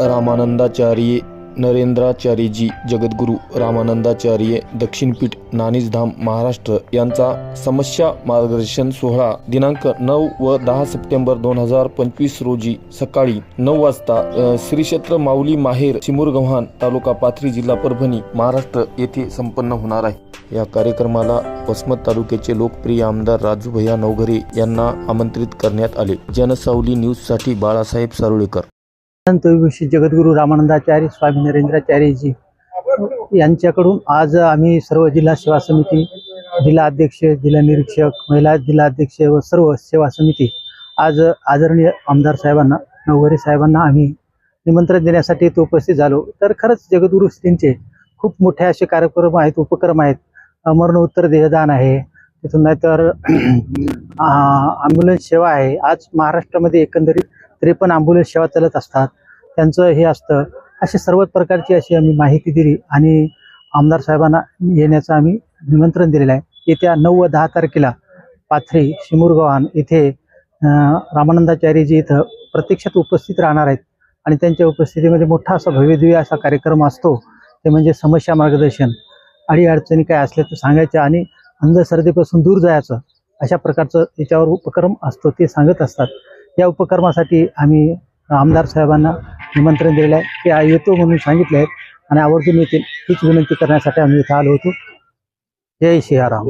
रामानंदाचार्य नरेंद्राचार्यजी जगद्गुरू रामानंदाचार्य दक्षिणपीठ नाणीजधाम महाराष्ट्र यांचा समस्या मार्गदर्शन सोहळा दिनांक नऊ व दहा सप्टेंबर दोन हजार पंचवीस रोजी सकाळी नऊ वाजता श्री क्षेत्र माऊली माहेर चिमुरगव्हाण तालुका पाथरी जिल्हा परभणी महाराष्ट्र येथे संपन्न होणार आहे. या कार्यक्रमाला वसमत तालुक्याचे लोकप्रिय आमदार राजू भैया नवघरे यांना आमंत्रित करण्यात आले. जनसावली न्यूजसाठी बाळासाहेब सारुळेकर. संत विभूषित जगद्गुरू रामानंदाचार्य स्वामी नरेंद्राचार्यजी यांच्याकडून आज आम्ही सर्व जिल्हा सेवा समिती जिल्हा अध्यक्ष जिल्हा निरीक्षक महिला जिल्हा अध्यक्ष व सर्व सेवा समिती आज आदरणीय आमदार साहेबांना नवघरे साहेबांना आम्ही निमंत्रण देण्यासाठी इथं उपस्थित झालो. तर खरंच जगद्गुरू श्रींचे खूप मोठे असे कार्यक्रम आहेत उपक्रम आहेत. मरणोत्तर देहदान आहे. तिथून नाहीतर ॲम्ब्युलन्स सेवा आहे. आज महाराष्ट्रामध्ये एकंदरीत त्रेपन्न ॲम्ब्युलन्स सेवा चालत असतात. त्यांचं हे असतं. अशी सर्व प्रकारची अशी आम्ही माहिती दिली आणि आमदार साहेबांना येण्याचं आम्ही निमंत्रण दिलेलं आहे. येत्या नऊ व दहा तारखेला पाथरी शिमुरगव्हाण इथे रामानंदाचार्यजी इथं प्रत्यक्षात उपस्थित राहणार आहेत. आणि त्यांच्या उपस्थितीमध्ये मोठा असा भव्यदिव्य असा कार्यक्रम असतो. ते म्हणजे समस्या मार्गदर्शन. अडीअडचणी काय असल्या तर सांगायच्या आणि अंधश्रद्धेपासून दूर जायचं अशा प्रकारचं याच्यावर उपक्रम असतो ते सांगत असतात. या उपक्रमासाठी आम्ही आमदार साहेबांना निमंत्रण दिलेलं आहे. ते येतो म्हणून सांगितले आहेत आणि आवर्जून येतील हीच विनंती करण्यासाठी आम्ही इथं आलो होतो. जय सियाराम